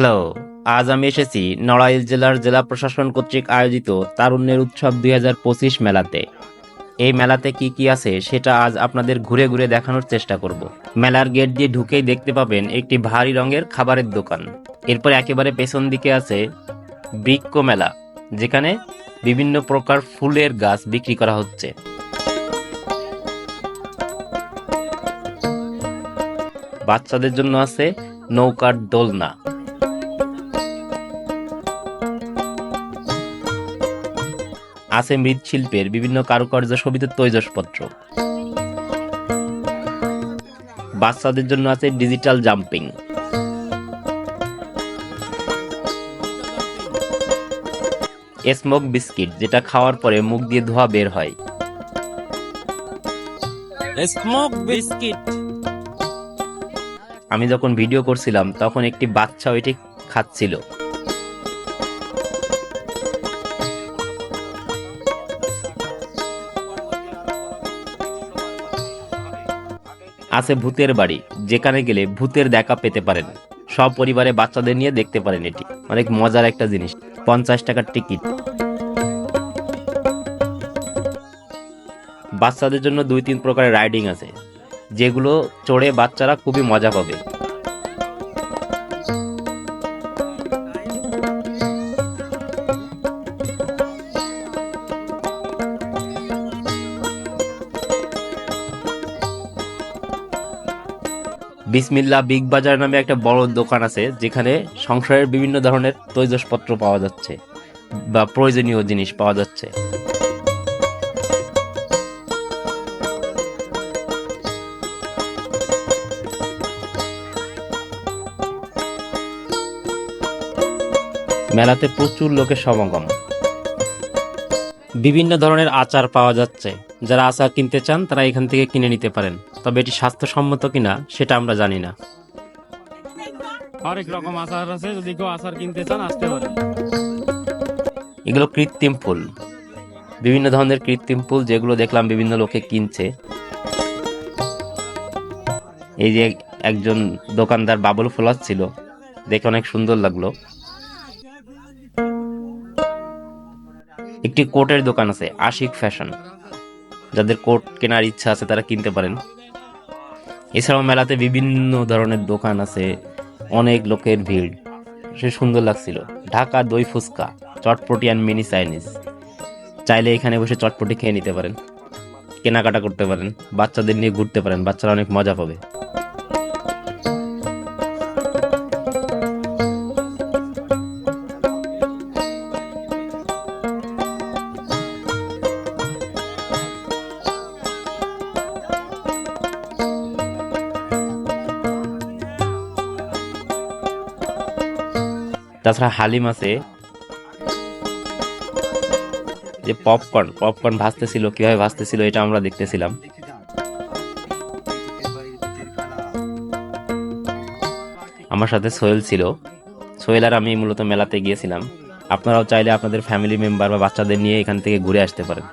Hello, আজ আমি এসেছি নড়াইল জেলার জেলা প্রশাসন কর্তৃক আয়োজিত তারুণ্যের উৎসব দুই হাজার পঁচিশ মেলাতে। এই মেলাতে কি কি আছে সেটা আজ আপনাদের ঘুরে ঘুরে দেখানোর চেষ্টা করব। মেলার গেট দিয়ে ঢুকেই দেখতে পাবেন একটি ভারী রঙের খাবারের দোকান। এরপর একেবারে পেছন দিকে আছে বৃক্ষ মেলা, যেখানে বিভিন্ন প্রকার ফুলের গাছ বিক্রি করা হচ্ছে। বাচ্চাদের জন্য আছে নৌকার দোলনা। আছে মৃৎশিল্পের বিভিন্ন কারুকার্য শোভিত তৈজসপত্র। বাচ্চাদের জন্য আছে ডিজিটাল জাম্পিং। স্মোক বিস্কিট যেটা খাওয়ার পরে মুখ দিয়ে ধোয়া বের হয়। Smoke biscuit. আমি যখন ভিডিও করছিলাম তখন একটি বাচ্চা ওইটি খাচ্ছিল। আছে ভূতের বাড়ি, যেখানে গেলে ভূতের দেখা পেতে পারেন। সব পরিবারে বাচ্চাদের নিয়ে দেখতে পারেন এটি। অনেক মজার একটা জিনিস, পঞ্চাশ টাকার টিকিট। বাচ্চাদের জন্য দুই তিন প্রকারের রাইডিং আছে, যেগুলো চড়ে বাচ্চারা খুবই মজা পাবে। বিসমিল্লা বিগ বাজার নামে একটা বড় দোকান আছে, যেখানে সংসারের বিভিন্ন ধরনের তৈজসপত্র পাওয়া যাচ্ছে, বা প্রয়োজনীয় জিনিস পাওয়া যাচ্ছে। মেলাতে প্রচুর লোকের সমাগম। বিভিন্ন ধরনের আচার পাওয়া যাচ্ছে। যারা আচার কিনতে চান তারা এখান থেকে কিনে নিতে পারেন। তবে এটি স্বাস্থ্যসম্মত কিনা সেটা আমরা জানি না। অনেক রকম আচার আছে যদি কেউ আচার কিনতে চান আসতে পারেন। এগুলো কৃত্রিম ফুল। বিভিন্ন ধরনের কৃত্রিম ফুল যেগুলো দেখলাম বিভিন্ন লোকে কিনছে। এই যে একজন দোকানদার বাবুল ফোলাচ্ছিল দেখে অনেক সুন্দর লাগল। একটি কোটের দোকান আছে আশিক ফ্যাশন। যাদের কোট কেনার ইচ্ছা আছে, তারা কিনতে পারেন। এছাড়াও মেলাতে বিভিন্ন ধরনের দোকান আছে, অনেক লোকের ভিড়। সে সুন্দর লাগছিল। ঢাকা দই fuchka, chotpoti and mini Chinese চাইলে এখানে বসে চটপটি খেয়ে নিতে পারেন। কেনাকাটা করতে পারেন। বাচ্চাদের নিয়ে ঘুরতে পারেন। বাচ্চারা অনেক মজা পাবে। তাছাড়া হালিম আছে। যে পপকর্ন পপকর্ন ভাজতেছিল কীভাবে ভাজতেছিল এটা আমরা দেখতেছিলাম। আমার সাথে সোহেল ছিল। সোহেল আর আমি মূলত মেলাতে গিয়েছিলাম। আপনারাও চাইলে আপনাদের ফ্যামিলি মেম্বার বা বাচ্চাদের নিয়ে এখান থেকে ঘুরে আসতে পারেন।